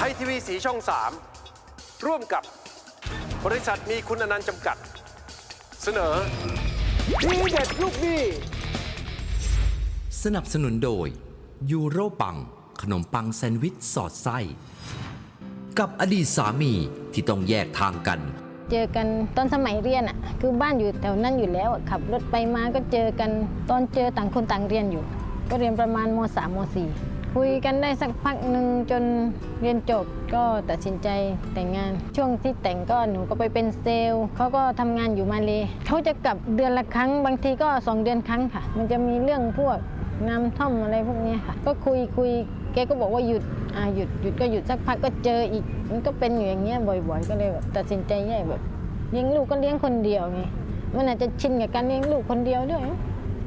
ไทยทีวีสีช่อง 3 ร่วมกับบริษัทมีคุณอนันต์จำกัด เสนอดีเด็ดลูกหนี้สนับสนุนโดย ยูโรปัง ขนมปังแซนด์วิชสอดไส้ กับอดีตสามีที่ต้องแยกทางกัน เจอกันตอนสมัยเรียนอะ คือบ้านอยู่แถวนั้นอยู่แล้วอะขับรถไปมาก็เจอกันตอนเจอต่างคนต่างเรียนอยู่ ก็เรียนประมาณม .3 ม .4 คุยกันได้สักพักหนึ่งจนเรียนจบก็ตัดสินใจแต่งงาน ช่วงที่แต่งก็หนูก็ไปเป็นเซลล์เขาก็ทำงานอยู่มาเลยเขาจะกลับเดือนละครั้ง บางทีก็สองเดือนครั้งค่ะ มันจะมีเรื่องพวกน้ำท่อมอะไรพวกนี้ค่ะ ก็คุยคุยแกก็บอกว่าหยุดอ่าหยุดหยุดก็หยุดสักพักก็เจออีก มันก็เป็นอยู่อย่างเงี้ยบ่อย ๆ ก็เลยแบบตัดสินใจแยกแบบเลี้ยงลูกก็เลี้ยงคนเดียวไงมันอาจจะชินกับการเลี้ยงลูกคนเดียวด้วย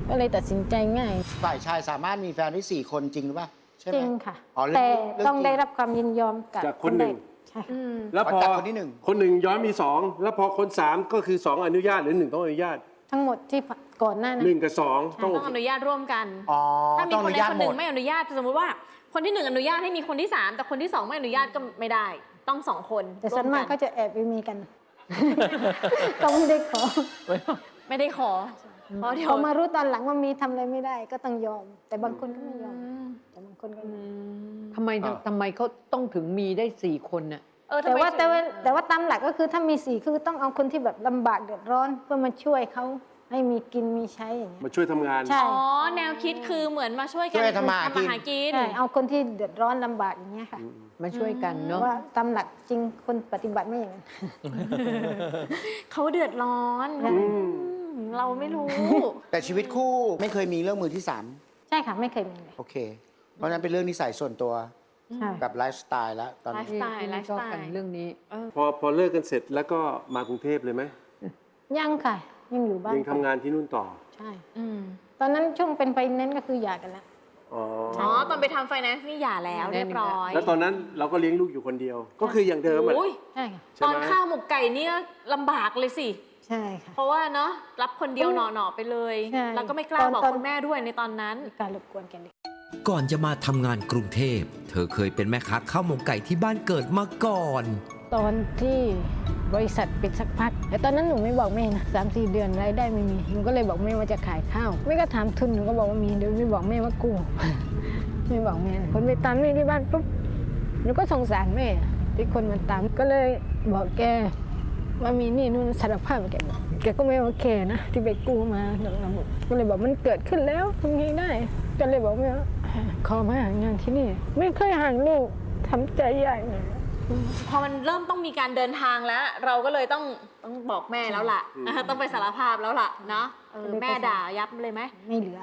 ก็เลยตัดสินใจง่าย ฝ่ายชายสามารถมีแฟนได้สี่คนจริงหรือเปล่า ใช่ไหมจริงค่ะ อ๋อเรื่องแต่เรื่องต้องจริงได้รับความยินยอมกับจากคนหนึ่งแรกใช่ค่ะ แล้วพอจากคนที่หนึ่ง คนหนึ่งย้อนมีสองแล้วพอคนสามก็คือสองอนุญาตหรือหนึ่งต้องอนุญาตทั้งหมดที่ก่อนหน้านั้หนึ่น งกับสองต้องต้องอนุญาตร่วมกัน อ๋อถ้ามีต้องคอนนุใดญาตคนหหมนึ่ด งไม่อนุญาตสมมติว่า คนที่หนึ่งอนุญาตให้มีคนที่สามแต่คนที่สองไม่อนุญาตก็ไม่ได้ ต้องสองคนแต่ส่วนมากร่เขาวมจะแอบไปมีกัน ก็ไม่ได้ขอไม่ได้ขอ เพราะเดี๋ยวเขามารู้ตอนหลังว่ามีทำอะไรไม่ได้ก็ต้องยอม แต่บางคนก็ไม่ยอม แต่บางคนก็ยอมทำไมทำไมเขาต้องถึงมีได้สี่คนน่ะ เออทำแต่ไมว่าแต่ว่าถึงแต่ว่าตามหลักก็คือถ้ามีสี่คือต้องเอาคนที่แบบลำบากเดือดร้อนเพื่อมาช่วยเขาให้มีกินมีใช้อย่างเงี้ยมาช่วยทำงาน ใช่อ๋อ แนวคิดคือเหมือนมาช่วยกันช่วยทำมาหากิน หากิน ใช่เอาคนที่เดือดร้อนลำบากอย่างเงี้ยค่ะมาช่วยกันเนาะว่าตามหลักจริงคนปฏิบัติไม่อย่างนั้น เขาเดือดร้อน อืมอืม เราไม่รู้ แต่ชีวิตคู่ไม่เคยมีเรื่องมือที่สามใช่ค่ะ ไม่เคยมีเลยโอเค เพราะฉะนั้นเป็นเรื่องนิสัยส่วนตัวใช่แบบไลฟ์สไตล์แล้วตอนไลนี้ฟ์สไตล์ที่ไลไม่ฟ์ชสอบไตกันล์เรื่องนี้ พอพอเลิกกันเสร็จแล้วก็มากรุงเทพเลยไหมยังค่ะ ยังอยู่บ้านยังทำงานที่นู่นต่อใช่ อืมตอนนั้นช่วงเป็นไฟแนนซ์ก็คือหย่ากันแล้ว อ๋ออ๋อตอนไปทำไฟแนนซ์นี่หย่าแล้วเรียบร้อยแล้วตอนนั้นเราก็เลี้ยงลูกอยู่คนเดียว ก็คืออย่างเดิมอะโอ้ยใช่ค่ะ ใช่ตอนไหมข้าวหมกไก่เนี่ยลำบากเลยสิ ใช่ค่ะ เพราะว่าเนาะรับคนเดียวหน่อๆไปเลย ใช่แล้วก็ไม่กล้าตอนบอกตอน คุณแม่ด้วยในตอนนั้น มีการรบกวนกันเลยก่อนจะมาทำงานกรุงเทพ เธอเคยเป็นแม่ค้าข้าวหมกไก่ที่บ้านเกิดมาก่อน ตอนที่บริษัทปิดสักพักแต่ตอนนั้นหนูไม่บอกแม่นะสามสี่เดือนรายได้ไม่มีหนูก็เลยบอกแม่ว่าจะขายข้าวแม่ก็ถามทุนหนูก็บอกว่ามีเดี๋ยวไม่บอกแม่ว่ากู้ ไม่บอกแม่คนไปตามแม่ที่บ้านปุ๊บหนูก็สงสารแม่ที่คนมาตามก็เลยบอกแก ว่ามีหนี่นู่นสารภาพแกบอกแกก็ไม่โอเคนะที่ไปกู้มาดอกระบบก็เลยบอกมันเกิดขึ้นแล้วทำไงได้ก็เลยบอกแม่ว่าขอมาหางานที่นี่ ไม่เคยห่างลูกทำใจใหญ่เลยพอมันเริ่มต้องมีการเดินทางแล้ว เราก็เลยต้องต้องบอกแม่แล้วล่ะนะคะต้องไปสารภาพแล้วล่ะเนาะเออแม่ด่ายับเลยไหมไม่เหลือ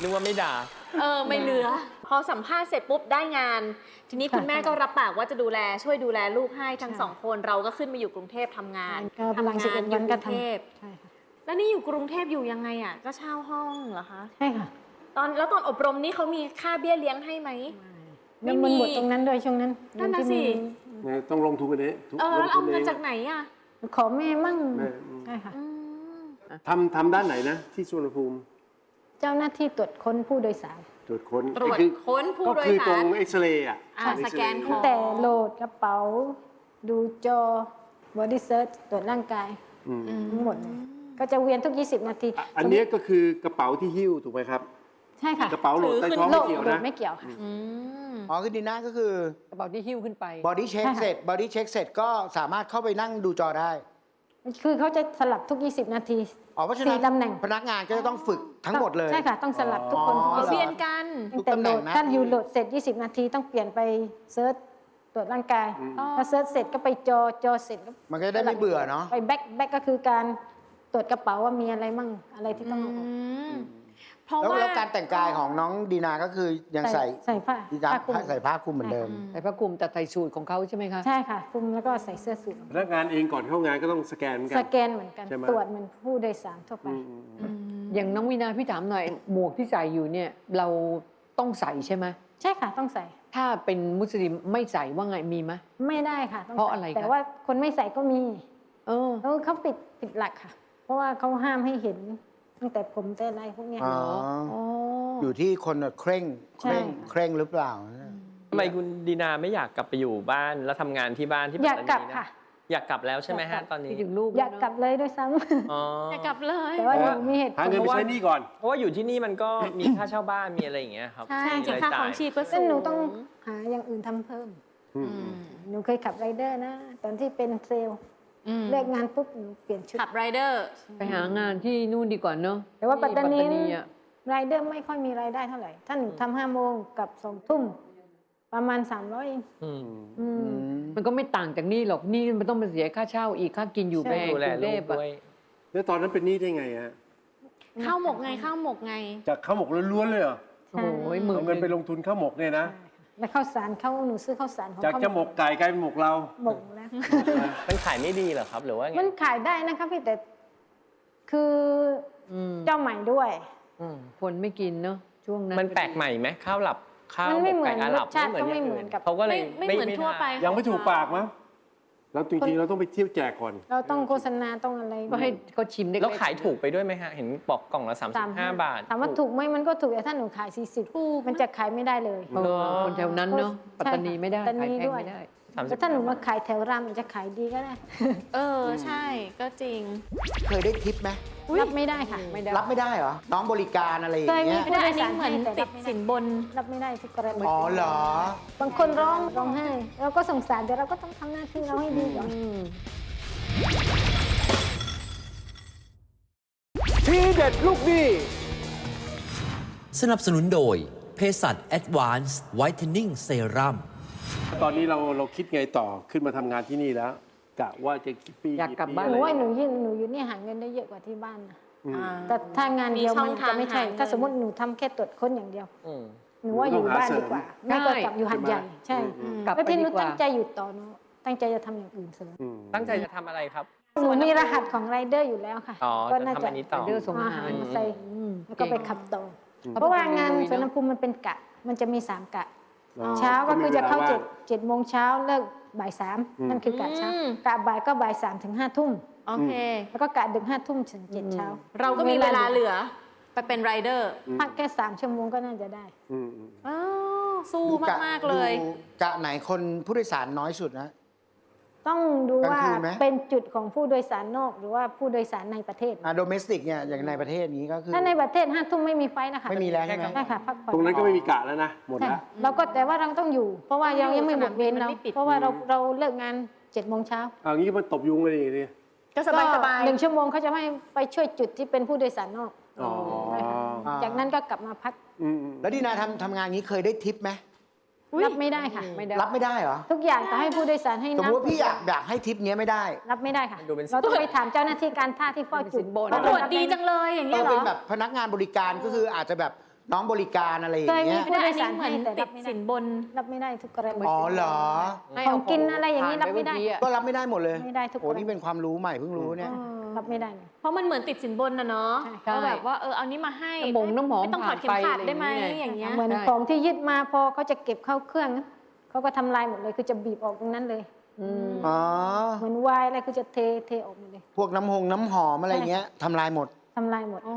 นึกว่าไม่ด่า เออไม่เหลือ พอสัมภาษณ์เสร็จปุ๊บได้งาน ทีนี้ค่ะคุณแม่ก็รับปากว่าจะดูแลช่วยดูแลลูกให้ทั้งใช่สองคนเราก็ขึ้นมาอยู่กรุงเทพทำงานก็พลังทำสิบงาเอ็นดอวัยู่นกก็รุงทเทพำใช่ค่ะแล้วนี่อยู่กรุงเทพอยู่ยังไงอะก็เช่าห้องเหรอคะใช่ค่ะตอนแล้วตอนอบรมนี่เขามีค่าเบี้ยเลี้ยงให้ไหม ไม่แล้วมันมีหมดตรงนั้นด้วยช่วงนั้นนั่นน่ะเงิที่สิมีต้องลงทุนกันเองเออลแล้วงเอาทุนเงินเองจากไหนอะขอแม่มั่งแม่อืมใช่ค่ะอืมทำทำด้านไหนนะ ที่สุวรรณภูมิ เจ้าหน้าที่ตรวจค้นผู้โดยสาร ตรวจค้นตรวจคือค้นผู้ก็โดยคือสาตรรงเอ็กซเรย์อะอ่าเอ็กซเรย์สแกนคอแต่โหลดกระเป๋า ดูจอบอดี้เซิร์ชตรวจร่างกายอืมทั้งหมดเลยก็จะเวียนทุก 20 นาทีอะอันเนี้ยก็คือกระเป๋าที่หิ้วถูกไหมครับ ใช่ค่ะกระเป๋าโหลดใต้ท้องโหลไม่ดเกี่ยวโหลนะดไม่เกี่ยวค่ะ อืม อ๋อคือดีน่าก็คือ กระเป๋าที่หิ้วขึ้นไป บอดี้เช็คใช่ค่ะ เสร็จ บอดี้เช็คเสร็จก็สามารถเข้าไปนั่งดูจอได้ คือเขาจะสลับทุก 20 นาทีอ๋อเพราะฉะสี่นั้นตำแหน่งพนักงานก็จะต้องฝึกทั้งหมดเลย ใช่ค่ะ ต้องสลับทุกคนอ๋อทุกเรีย20นกัน ทุกแต่ตำโหแหลน่งดนะ ถ้าอยู่โหลดเสร็จ 20 นาทีต้องเปลี่ยนไปเซิร์ชตรวจร่างกายอ๋อ พอเซิร์ชเสร็จก็ไปจอจอเสร็จก็มันก็ได้ไม่เบื่อเนาะ ไปแบ็คแบ็คก็คือการตรวจกระเป๋าว่ามีอะไรมั่งอะไรที่ต้องเอาออก อืม เพราะแล้วว่าแล้วการแต่งกายของน้องดีนาก็คือยังใส่ใส่ผ้าดีนาผ้าคลุม ใส่ผ้าคลุมเหมือนเดิมแต่พระกลุ่มแต่ใส่สูตรของเขาใช่ไหมคะ ใช่ค่ะคลุมแล้วก็ใส่เสื้อสูทพนักงานเองก่อนเข้างานก็ต้องสแกนเหมือนกัสน แกนเหมือนกัน ใช่ไหม ตรวจเหมือนผู้โดยสารทั่วไป อืมอืมอืมอย่างน้องวินาพี่ถามหน่อยหมวกที่ใส่อยู่เนี่ยเราต้องใส่ใช่ไหมใช่ค่ะต้องใส่ถ้าเป็นมุสลิมไม่ใส่ว่าไงมีไหม ไม่ได้ค่ะต้องเพราะใส่อะไรคะ แต่ว่าคนไม่ใส่ก็มีเออเออเขาปิดปิดหลักค่ะ เพราะว่าเขาห้ามให้เห็น ตั้งแต่ผมแต่อะไรพวกเนี้ยอ๋อ อ๋ออยู่ที่คนเคร่งเคร่งใช่เคร่งหรือเปล่าทำไมไมคุณดีนาไม่อยากกลับไปอยู่บ้านแล้วทำงานที่บ้านที่ปัตอยากตานีกลับนค่ะ อยากกลับแล้วใช่ไหมอยากกลัฮะบตอนนี้คิดถึงลูกอยากกลับเลยด้วยซ้ำอ๋ออยากกลับเลยแต่ว่าหนูมีเหตุผหาลเงินไปใช้หนี้ก่อน เพราะว่าอยู่ที่นี่มันก็มีค่าเช่าบ้านมีอะไรอย่างเงี้ยครับใช่มีจริงรายค่าจ่ของยชีพก็สูซึ่งงหนูต้องหาอย่างอื่นทำเพิ่มอืมอืม หนูเคยขับไรเดอร์นะ ตอนที่เป็นเซลล์อืม เลิกงานปุ๊บหนูเปลี่ยนชุด ขับไรเดอร์ไปหางานที่นู่นดีกว่าเนาะแต่ว่าปัตตานีที่อะไรเดอร์ไม่ค่อยมีรายได้เท่าไหร่ ถ้าหนูทำห้าโมงกับสองทุ่ม ประมาณสามร้อยเองอืมอืมมันก็ไม่ต่างจากนี่หรอก นี่มันต้องมาเสียค่าเช่าอีกค่ากินอยู่ใช่แพงดูแลกรุงลูเทกพอะด้วยแล้วตอนนั้นเป็นหนี้ได้ไงฮะข้าวหมกไงข้าวหมกไง จากข้าวหมกล้วนๆเลยเหรอโอ้โหหมื่นเอาเงินไปลงทุนข้าวหมกเนี่ยนะ แล้วข้าวสารเขาหนูซื้อข้าวสารของจากเขาจะหมกไก่กลายเป็นหมกเรา หมกแล้ว มันขายไม่ดีเหรอครับหรือว่าไงมันขายได้นะคะพี่แต่คืออืมเจ้าใหม่ด้วย อืมคนไม่กินเนาะช่วงนั้นมันแปลกใหม่ไหมข้าวหลับข้าวมันไม่หเหมือนไก่อาหลับรสชาติก็ไม่ย่างเหมือนกับ เขาก็เลยไม่ไม่เหมือนทั่วไป ยังไม่ถูกปากมั้ง แล้วจริงๆเราต้องไปเที่ยวแจกก่อน เราต้องโฆษณาต้องอะไรก็ให้เขาชิมได้แล้วขายถูกไปด้วยไหมฮะ เห็นบอกกล่องละสาม35 บาท ถามว่าถูกไหมมันก็ถูกแต่ถ้าหนูขายสี่สิบมันจะขายไม่ได้เลยเออคนแถวนั้นเนาะใช่ปัตตานีไม่ได้ปัตตาขายนีแพงด้วยไม่ได้ แต่ถ้าหนูมาขายแถวรามมันจะขายดีก็ได้ เออใช่ก็จริง เคยได้ทิปไหมรับไม่ได้ค่ะ ไม่ได้รับไม่ได้เหรอ น้องบริการอะไรอย่าเคยงมีเงี้ยไม่ได้อันนี้เหมือนแต่ติรัดบไม่ได้สินบน รับไม่ได้ทุกกรณีอ๋อเหรอ บางคนร้องร้องไห้เราก็สงสารแต่เราก็ต้องทำหน้าที่เราให้ดีก่อนอืมทีเด็ดลูกหนี้ สนับสนุนโดยเภสัช Advanced Whitening Serum ตอนนี้เราเราคิดไงต่อขึ้นมาทำงานที่นี่แล้วกะว่าจะกี่ปีอยากกลับบ้านหปีนูอะไรว่าหนูยืนหนูอยู่นี่หาเงินได้เยอะกว่าที่บ้านนะอืมแต่ถ้างานเดียวมีช่อมังนทางจะไม่ใช่ หาเงิน ถ้าสมมติหนูทำแค่ตรวจค้นอย่างเดียว อืม หนูว่าอยู่บ้านดีกว่าไม่ก็กลับอยู่หัดใหญ่ใช่กลับแล้วไปที่หดีนูกว่า ตั้งใจอยู่ต่อหนูตั้งใจจะทำอย่างอื่นเสริมอืมตั้งใจจะทำอะไรครับ หนูมีรหัสของไรเดอร์อยู่แล้วค่ะอ๋อ ก็จะน่าทำจะอันนี้ต่อเดอร์ส่งอาหารมาใส่อืมแล้วก็ไปเงขับต่ออมเพราะว่างานลุยๆสวนเนอะภูมิมันเป็นกะ มันจะมีสามกะอ๋อ เช้าก็คือจะเข้ามีวลเจ็ดว่งเจ็ดโมงเช้าเลิกบ่ายสามอืมนั่นคือกะเช้าอืมกะบ่ายก็บ่ายสามถึงห้าทุ่มโอเคแล้วก็กะดึกห้าทุ่มถึงเจ็ดเช้า เราก็มีเวลาเหลือไปเป็นไรเดอร์พักแค่สามชั่วโมงก็น่าจะได้อืมอืมอ้าวสู้ดูกะมาก ๆ เลยดูกะไหนคนผู้โดยสารน้อยสุดนะ ต้องดูว่ากลางคืนไหม เป็นจุดของผู้โดยสารนอก หรือว่าผู้โดยสารในประเทศ อ่าโดเมสติกเนี่ยอย่างในประเทศนี้ก็คือ ถ้าในประเทศห้าทุ่มไม่มีไฟล์นะคะไม่มีแล้วใช่ไหม ใช่ค่ะพักผ่อนตรงนั้นก็ไม่มีกะแล้วนะ หมดใช่แล้ว เราก็แต่ว่าเราต้องอยู่ เพราะว่าเรายังไม่หมดเวรมันเราไม่ปิดเพราะว่าเราเราเลิกงานเจ็ดโมงเช้าเอางี้มันตบยุงเลยดิก็สบายสบายหนึ่งชั่วโมงเขาจะให้ไปช่วยจุดที่เป็นผู้โดยสารนอก อ๋อใช่ค่ะอ่าจากนั้นก็กลับมาพัก อืมอืม แล้วดีนาทำทำงานนี้เคยได้ทิปไหม รับไม่ได้ค่ะ ไม่ได้ รับไม่ได้เหรอ ทุกอย่างแต่ให้ผู้โดยสารให้สมมติว่าน้ำพี่อยากอยากให้ทิปเนี้ยไม่ได้ รับไม่ได้ค่ะดูเป็น เราต้องไปถามเจ้าหน้าที่การท่าที่เฝ้าจุดเป็นสินบนตำรวจดีจังเลยอย่างเอเงี้ยอเหรเป็นอแบบพนักงานบริการก็คืออาจจะแบบน้องบริการอะไรอย่าเคยงมีเงี้ย ผู้ไม่โดได้ยอันสานี้รเหมืให้อนแต่ติรัดบไม่สิได้นบน รับไม่ได้ทุกกรณี อ๋อเหรอให้ของกินอะไรอย่างนี้ผ่รับไม่ได้ปเอกี้อะก็รับไม่ได้หมดเลยไม่ได้ทุกโอ้คน นี่เป็นความรู้ใหม่เพิ่งรู้เนี่ย รับไม่ได้เลย เพราะมันเหมือนติดสินบนนะเนาะใช่ว่าแบบว่าเออเอานี้มาให้น้ำหมงน้ำหอมไม่ต้องถอดเข็มขัดได้ไหมผ่านไปอะไรออย่างย่างเงี้เงี้ยยเหมือนของที่ยึดมาพอเขาจะเก็บเข้าเครื่องเขาก็ทำลายหมดเลยคือจะบีบออกตรงนั้นเลย อืม อ๋อ เหมือนไวายอะไรคือจะเทเทออกหมดเลยพวกน้ำหงน้ำหอมอะไรเงี้ยทำลายหมด ทำลายหมด อ๋อ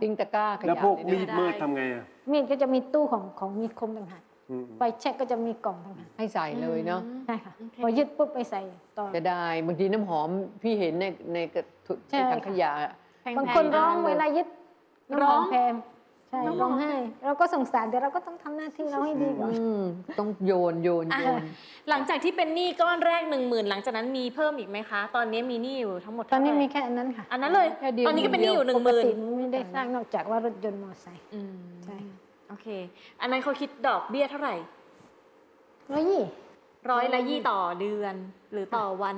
ทิ้งตะกร้าขยะแล้วพวกเลยมีนะดมืดทำไงอะมีดก็จะมีตู้ของของมีคมต่างหาก อืมไฟแช็กก็จะมีกล่องต่างหากให้ใส่เลยเนาะใช่ค่ะโอเคพอยึดปุ๊บไปใส่ต่อจะได้บางทีน้ำหอมพี่เห็นในในกระถุใช่ในถังขยะแพงๆบางคนร้องเวลายึดน้ำหร้อองมแพงใช่ร้องไห้เราก็สงสารแต่เราก็ต้องทำหน้าที่เราให้ดีก่อนอืมต้องโยนโยนอะโยนหลังจากที่เป็นหนี้ก้อนแรกหนึ่งหมื่นหลังจากนั้นมีเพิ่มอีกไหมคะ ตอนนี้มีหนี้อยู่ทั้งหมดตอนนี้เท่าไหร่มีแค่อันนั้นค่ะ อันนั้นเลยแค่เดียวตอนนี้ก็เป็นหนี้อยู่หนึ่งหมื่นปกติไม่ได้สร้างนอกจากว่ารถยนต์มอเตอร์ไซค์อืมใช่ค่ะ โอเค อันนั้นเขาคิดดอกเบี้ยเท่าไหร่ร้อยยี่ร้อยละยี่ต่อเดือน หรือต่อวัน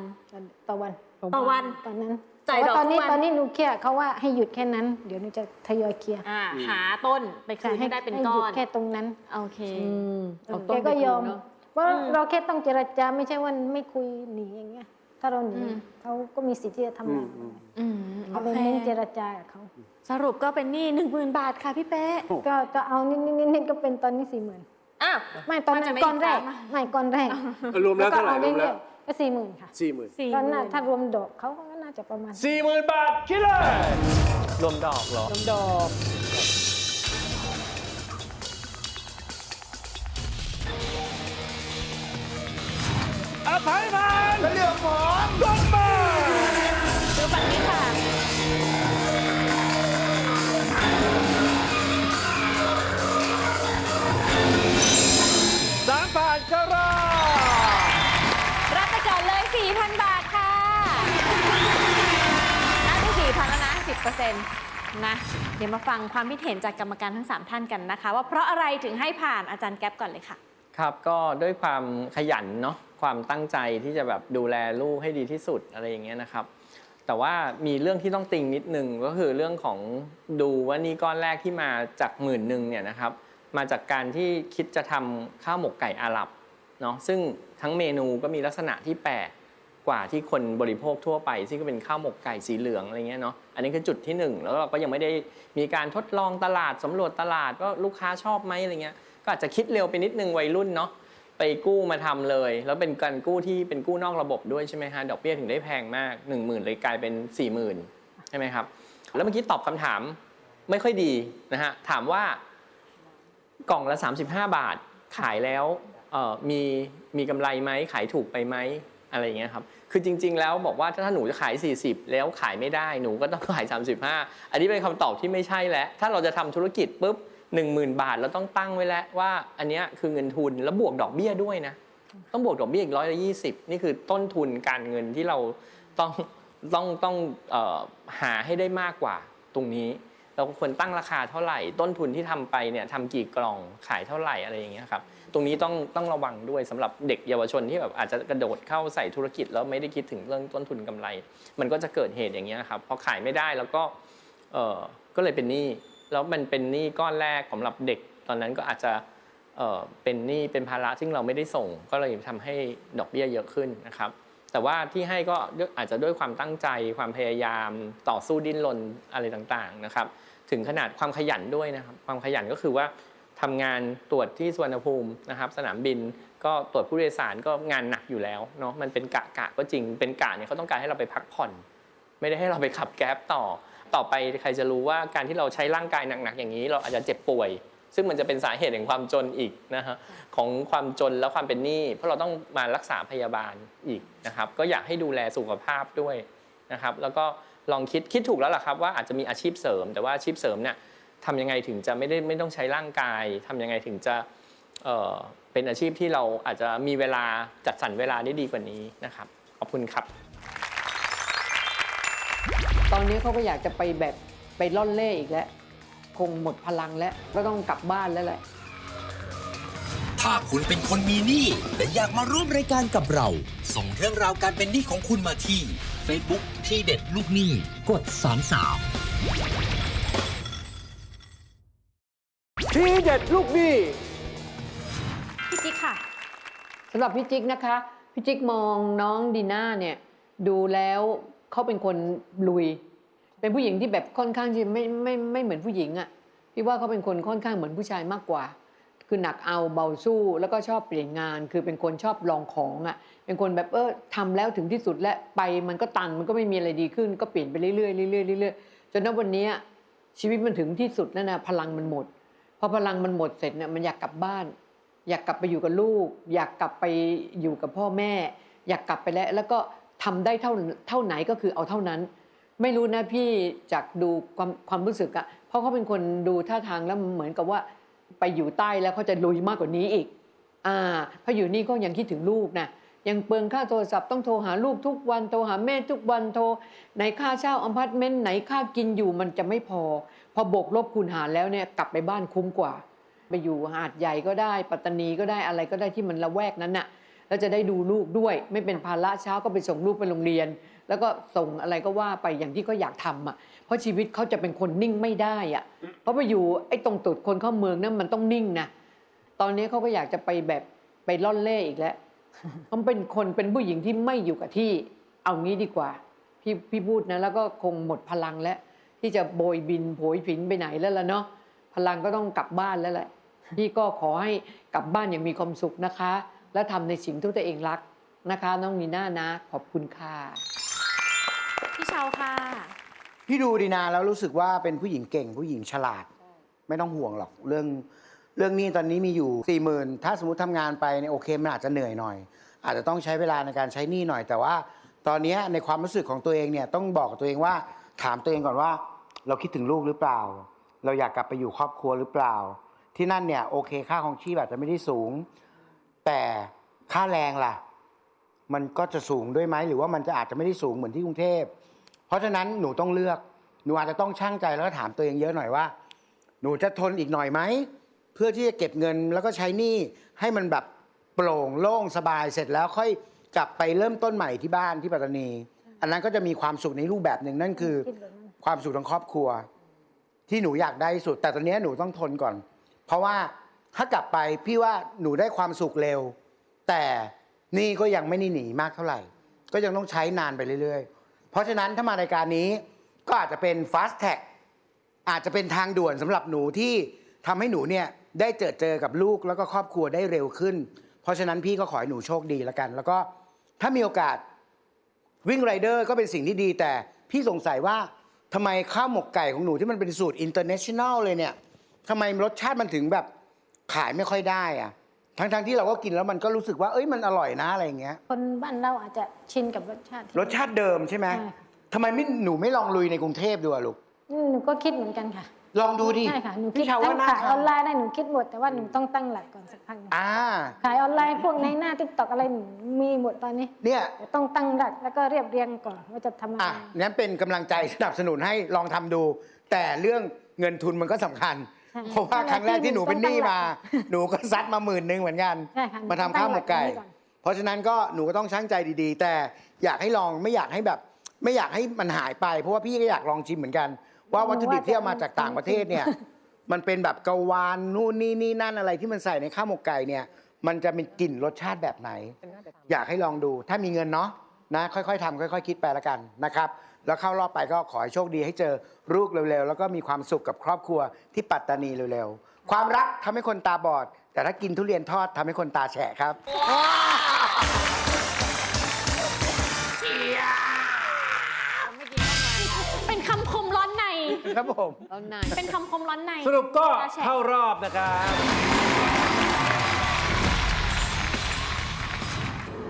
ต่อวันต่อวันตอนนั้นจ่ายแต่ดอกว่าตอนนี้ทุกวันตอนนี้หนูเคลียร์เขาว่าให้หยุดแค่นั้น เดี๋ยวหนูจะทยอยเคลียร์อ่าหาต้นไปคืนให้ได้เป็นให้ก้หยุอดนแค่ตรงนั้นโอเคอืมเอาแกต้นก็ยอมไปคืนเนอะว่าอืมเราแค่ต้องเจรจาไม่ใช่ว่าไม่คุยหนีอย่างเงี้ย ถ้าเราหนีอืม เขาก็มีสิทธิ์ที่จะทำงานอืม อืมเขาโอเลยเคเน้นเจรจากับเขาสรุปก็เป็นหนี้หนึ่งหมื่นบาทค่ะพี่เป๊ะ ก็ก็เอานิดนิดนิดนิดก็เป็นตอนนี้สี่หมื่นอ้าว ไม่ตอนมันั้นจะไม่ก้อนแรกอีกครั้งอะไม่ก้อนแรกรวมแล้วเท่าไหร่ก็รวมเรื่แล้อวยๆก็สี่หมื่นค่ะสี่หมื่นสี่หก็มื่น่านถ้ารวมดอกเขาก็น่าจะประมาณ สี่หมื่นบาทคิดเลยรวมดอกเหรอน้ำดอก ผ่านผ่านแล้วเรื่องผมลงมาดูฝั่งนี้ค่ะ สามผ่านจะรอดรับไปก่อนเลย 4,000 บาทค่ะน่าจะ4,000 แล้วนะ 10%นะ เดี๋ยวมาฟังความคิดเห็นจากกรรมการทั้ง 3 ท่านกันนะคะ ว่าเพราะอะไรถึงให้ผ่านอาจารย์แก๊ปก่อนเลยค่ะ ครับก็ด้วยความขยันเนาะ ความตั้งใจที่จะแบบดูแลลูกให้ดีที่สุดอะไรอย่างเงี้ยนะครับ แต่ว่ามีเรื่องที่ต้องติงนิดนึงก็คือเรื่องของดูว่านี่ก้อนแรกที่มาจากหมื่นหนึ่งเนี่ยนะครับ มาจากการที่คิดจะทำข้าวหมกไก่อาหรับเนาะซึ่งทั้งเมนูก็มีลักษณะที่แปลกกว่าที่คนบริโภคทั่วไป ซึ่งก็เป็นข้าวหมกไก่สีเหลืองอะไรเงี้ยเนาะอันนี้คือจุดที่หนึ่งแล้วเราก็ยังไม่ได้มีการทดลองตลาดสำรวจตลาดว่าลูกค้าชอบไหมอะไรเงี้ยก็อาจจะคิดเร็วไปนิดนึงวัยรุ่นเนาะ ไปกู้มาทำเลย แล้วเป็นการกู้ที่เป็นกู้นอกระบบด้วยใช่ไหมฮะดอกเบี้ยถึงได้แพงมาก 1 0,000เลยกลายเป็น 4 0,000ใช่ไหมครับ แล้วเมื่อกี้ตอบคำถามไม่ค่อยดีนะฮะถามว่ากล่องละ 35 บาทขายแล้วมีมีกำไรไหมขายถูกไปไหมอะไรอย่างเงี้ยครับคือจริง ๆ แล้วบอกว่าถ้าหนูจะขาย 40 แล้วขายไม่ได้หนูก็ต้องขาย 35 อันนี้เป็นคำตอบที่ไม่ใช่แล้วถ้าเราจะทำธุรกิจปุ๊บ 10,000 บาทเราต้องตั้งไว้แล้วว่า อันนี้คือเงินทุนแล้วบวกดอกเบี้ยด้วยนะ ต้องบวกดอกเบี้ยอีกร้อยละยี่สิบนี่คือต้นทุนการเงินที่เราต้องต้องต้องออหาให้ได้มากกว่าตรงนี้ เราควรตั้งราคาเท่าไหร่ ต้นทุนที่ทำไปเนี่ยทำกี่กล่องขายเท่าไหร่อะไรอย่างเงี้ยครับตรงนี้ต้องต้องระวังด้วยสำหรับเด็กเยาวชนที่แบบอาจจะกระโดดเข้าใส่ธุรกิจแล้วไม่ได้คิดถึงเรื่องต้นทุนกำไร มันก็จะเกิดเหตุอย่างเงี้ยครับพอขายไม่ได้แล้วก็เออก็เลยเป็นหนี้ แล้วมันเป็นหนี้ก้อนแรกสำหรับเด็ก ตอนนั้นก็อาจจะเอ่อเป็นหนี้เป็นภาระซึ่งเราไม่ได้ส่ง ก็เลยทำให้ดอกเบี้ยเยอะขึ้นนะครับ แต่ว่าที่ให้ก็ด้วยอาจจะด้วยความตั้งใจความพยายามต่อสู้ดิ้นรนอะไรต่างๆนะครับ ถึงขนาดความขยันด้วยนะครับ ความขยันก็คือว่าทำงานตรวจที่สุวรรณภูมินะครับ สนามบินก็ตรวจผู้โดยสารก็งานหนักอยู่แล้วเนาะมันเป็นกะกะก็จริงเป็นกะเนี่ยเขาต้องการให้เราไปพักผ่อน ไม่ได้ให้เราไปขับแก๊ปต่อ ต่อไปใครจะรู้ว่าการที่เราใช้ร่างกายหนักๆอย่างนี้ เราอาจจะเจ็บป่วย ซึ่งมันจะเป็นสาเหตุแห่งความจนอีกนะฮะของความจนและความเป็นหนี้เพราะเราต้องมารักษาพยาบาลอีกนะครับก็อยากให้ดูแลสุขภาพด้วยนะครับแล้วก็ลองคิดคิดถูกแล้วล่ะครับว่าอาจจะมีอาชีพเสริม แต่ว่าอาชีพเสริมเนี่ยทำยังไงถึงจะไม่ได้ไม่ต้องใช้ร่างกายทำยังไงถึงจะเออเป็นอาชีพที่เราอาจจะมีเวลาจัดสรรเวลาได้ดีกว่านี้นะครับขอบคุณครับ ตอนนี้เขาก็อยากจะไปแบบไปล่อนเล่อีกแล้ว คงหมดพลังแล้ว ก็ต้องกลับบ้านแล้วแหละ ถ้าคุณเป็นคนมีหนี้และอยากมาร่วมรายการกับเรา ส่งเรื่องราวการเป็นหนี้ของคุณมาที่ Facebook ที่เด็ดลูกหนี้กด 33 ทีเด็ดลูกหนี้พี่จิ๊กค่ะสำหรับพี่จิ๊กนะคะ พี่จิ๊กมองน้องดีน่าเนี่ย ดูแล้ว เขาเป็นคนลุย เป็นผู้หญิงที่แบบค่อนข้างที่ไม่ไม่ไม่เหมือนผู้หญิงอะ่ะพี่ว่าเขาเป็นคนค่อนข้างเหมือนผู้ชายมากกว่า คือหนักเอาเบาสู้แล้วก็ชอบเปลี่ยนงาน คือเป็นคนชอบลองของอะ่ะ เป็นคนแบบเออทำแล้วถึงที่สุดและไปมันก็ตันมันก็ไม่มีอะไรดีขึ้น ก็เปลี่ยนไปเรื่อยๆเรื่อยๆเรื่อยๆจนณวันนี้ชีวิตมันถึงที่สุดแล้วนะพลังมันหมดพอพลังมันหมดเสร็จเนี่ยมันอยากกลับบ้าน อยากกลับไปอยู่กับลูก อยากกลับไปอยู่กับพ่อแม่ อยากกลับไปแล้ว แล้วก็ ทำได้เท่าเท่าไหนก็คือเอาเท่านั้น ไม่รู้นะพี่จากดูความความรู้สึกอะเพราะเขาเป็นคนดูท่าทางแล้วเหมือนกับว่าไปอยู่ใต้แล้วเขาจะลุยมากกว่านี้อีกอ่าพออยู่นี่ก็ยังคิดถึงลูกนะยังเปลืองค่าโทรศัพท์ต้องโทรหาลูกทุกวันโทรหาแม่ทุกวันโทรไหนค่าเช่าอพาร์ตเมนต์ไหนค่ากินอยู่มันจะไม่พอ พอบกลบคูณหารแล้วเนี่ยกลับไปบ้านคุ้มกว่า ไปอยู่หาดใหญ่ก็ได้ ปัตตานีก็ได้อะไรก็ได้ที่มันละแวกนั้นน่ะ แล้วจะได้ดูลูกด้วย ไม่เป็นภาระเช้าก็ไปส่งลูกไปโรงเรียน แล้วก็ส่งอะไรก็ว่าไปอย่างที่เขาอยากทำอะเพราะชีวิตเขาจะเป็นคนนิ่งไม่ได้อะเพราะไปอยู่ไอ้ตรงตุดคนเข้าเมืองนั้นมันต้องนิ่งนะตอนนี้เขาก็อยากจะไปแบบไปล่อนเล่อีกแล้วเขาเป็นคนเป็นผู้หญิงที่ไม่อยู่กับที่เอางี้ดีกว่า พี่พี่พูดนะแล้วก็คงหมดพลังแล้ว ที่จะโบยบินโผยผินไปไหนแล้วล่ะเนาะพลังก็ต้องกลับบ้านแล้วแหละพี่ก็ขอให้กลับบ้านอย่างมีความสุขนะคะ และทำในสิ่งที่ตัวเองรักนะคะ น้องนีน่านะขอบคุณค่ะ พี่เชาค่ะ พี่ดูดีนาแล้วรู้สึกว่าเป็นผู้หญิงเก่งผู้หญิงฉลาด ไม่ต้องห่วงหรอกเรื่องเรื่องนี้ตอนนี้มีอยู่สี่หมื่นถ้าสมมติทำงานไปเนี่ยโอเคมันอาจจะเหนื่อยหน่อย อาจจะต้องใช้เวลาในการใช้หนี้หน่อย แต่ว่า ตอนเนี้ยในความรู้สึกของตัวเองเนี่ยต้องบอกกับตัวเองว่าถามตัวเองก่อนว่า เราคิดถึงลูกหรือเปล่า เราอยากกลับไปอยู่ครอบครัวหรือเปล่า ที่นั่นเนี่ยโอเคค่าของชีพอาจจะไม่ได้สูง แต่ค่าแรงล่ะ มันก็จะสูงด้วยไหมหรือว่ามันจะอาจจะไม่ได้สูงเหมือนที่กรุงเทพ เพราะฉะนั้นหนูต้องเลือกหนูอาจจะต้องชั่งใจแล้วก็ถามตัวเองเยอะหน่อยว่า หนูจะทนอีกหน่อยไหมเพื่อที่จะเก็บเงินแล้วก็ใช้หนี้ให้มันแบบโปร่งโล่งสบายเสร็จแล้วค่อยกลับไปเริ่มต้นใหม่ที่บ้านที่ปัตตานี อันนั้นก็จะมีความสุขในรูปแบบหนึ่งนั่นคือ ความสุขทางครอบครัว ที่หนูอยากได้ที่สุด แต่ตอนนี้หนูต้องทนก่อน เพราะว่า ถ้ากลับไปพี่ว่าหนูได้ความสุขเร็ว แต่นี่ก็ยังไม่ได้หนีมากเท่าไหร่ ก็ยังต้องใช้นานไปเรื่อยๆ เพราะฉะนั้นถ้ามารายการนี้ก็อาจจะเป็น fast tag อาจจะเป็นทางด่วนสำหรับหนูที่ทำให้หนูเนี่ยได้เจอเจอกับลูกแล้วก็ครอบครัวได้เร็วขึ้น เพราะฉะนั้นพี่ก็ขอให้หนูโชคดีแล้วกัน แล้วก็ถ้ามีโอกาสวิ่งไรเดอร์ก็เป็นสิ่งที่ดีแต่พี่สงสัยว่าทำไมข้าวหมกไก่ของหนูที่มันเป็นสูตรอินเตอร์เนชั่นแนลเลยเนี่ยทำไมรสชาติมันถึงแบบ ขายไม่ค่อยได้อะทั้งๆที่เราก็กินแล้วมันก็รู้สึกว่า เอ้ยมันอร่อยนะอะไรอย่างเงี้ย คนบ้านเราอาจจะชินกับรสชาติที่รสชาติเดิมใช่ไหมใช่ค่ะทำไมไม่หนูไม่ลองลุยในกรุงเทพดูอะลูก อืมหนูก็คิดเหมือนกันค่ะลองดูดิใช่ค่ะหนูคิพี่ดชาวตั้ว่างน่าขายออนทำไลน์ได้หนูคิดหมดแต่ว่าหนูต้องตั้งหลักก่อนสักพักหนึ่งอ่า ขายออนไลน์พวกในหน้าทิกตอกอะไรหนูมีหมดตอนนี้เนี่ย แต่ต้องตั้งหลักแล้วก็เรียบเรียงก่อนว่าจะทำอะไรอะนั้นเป็นกำลังใจสนับสนุนให้ลองทำดู แต่เรื่องเงินทุนมันก็สำคัญใช่ เพราะว่าครั้งแรกที่หนูเป็นหนี้มาต้องตั้งหลักหนูก็ซัดมาหมื่นหนึ่งเหมือนกัน ใช่ค่ะมาทำข้าวหมกไก่ตั้งหลักไว้ก่อน เพราะฉะนั้นก็หนูก็ต้องชั่งใจดีๆ แต่อยากให้ลองไม่อยากให้แบบ ไม่อยากให้มันหายไป เพราะว่าพี่ก็อยากลองชิมเหมือนกัน ว่าวัตถุดิบที่เอามาจากต่างประเทศเนี่ย มันเป็นแบบกะวานนู่นนี่นี่นั่นอะไรที่มันใส่ในข้าวหมกไก่เนี่ย มันจะมีกลิ่นรสชาติแบบไหน อยากให้ลองดูถ้ามีเงินเนาะนะค่อยๆทำค่อย ๆ คิดไปละกันนะครับ แล้วเข้ารอบไปก็ขอให้โชคดีให้เจอลูกเร็วๆ แล้วก็มีความสุขกับครอบครัวที่ปัตตานีเร็วๆ ความรักทำให้คนตาบอด แต่ถ้ากินทุเรียนทอดทำให้คนตาแฉะครับ เป็นคำคมร้อนใน ครับผมแล้วนายเป็นคำคมร้อนใน สรุปก็ตาแฉะเข้ารอบนะครับ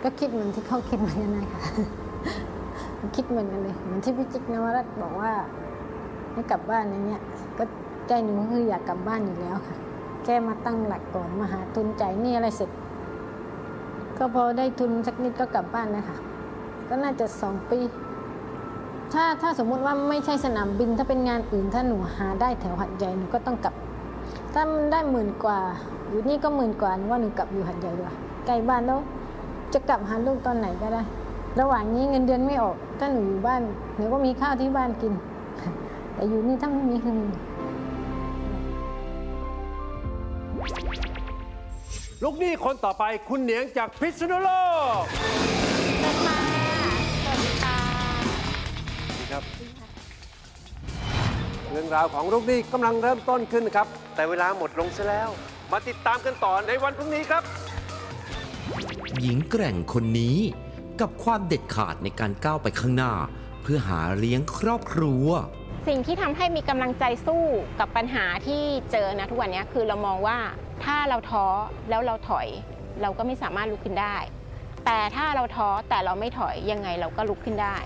ก็คิดเหมือนที่เขาคิดเหมือนกันนะคะ คิดเหมือนกันเลยเหมือนที่พี่จิ๊กนวรัตน์บอกว่าให้กลับบ้านอย่างเงี้ย ก็ใจหนูคืออยากกลับบ้านอยู่แล้วค่ะ แค่มาตั้งหลักก่อนมาหาทุนใจนี่อะไรเสร็จ ก็พอได้ทุนสักนิดก็กลับบ้านเลยค่ะก็น่าจะสองปี ถ้าถ้าสมมุติว่าไม่ใช่สนามบินถ้าเป็นงานอื่นถ้าหนูหาได้แถวหัดใหญ่หนูก็ต้องกลับ ถ้ามันได้หมื่นกว่า อยู่นี่ก็หมื่นกว่าหนูว่าหนูกลับอยู่หัดใหญ่ดีกว่าใกล้บ้านแล้วจะกลับหาลูกตอนไหนก็ได้ ระหว่างนี้เงินเดือนไม่ออกถ้าหนูอยู่บ้านหนูก็มีข้าวที่บ้านกิน แต่อยู่นี่ถ้าไม่มีคือลูกหนี้คนต่อไปคุณเหนียงจากพิษณุโลกเชิญค่ะสวัสดีค่ะครับ เรื่องราวของลูกหนี้กำลังเริ่มต้นขึ้นครับ แต่เวลาหมดลงซะแล้ว มาติดตามกันต่อในวันพรุ่งนี้ครับ หญิงแกร่งคนนี้ กับความเด็ดขาดในการก้าวไปข้างหน้า เพื่อหาเลี้ยงครอบครัว สิ่งที่ทำให้มีกำลังใจสู้กับปัญหาที่เจอนะทุกวันนี้คือเรามองว่าถ้าเราท้อแล้วเราถอย เราก็ไม่สามารถลุกขึ้นได้ แต่ถ้าเราท้อแต่เราไม่ถอยยังไงเราก็ลุกขึ้นได้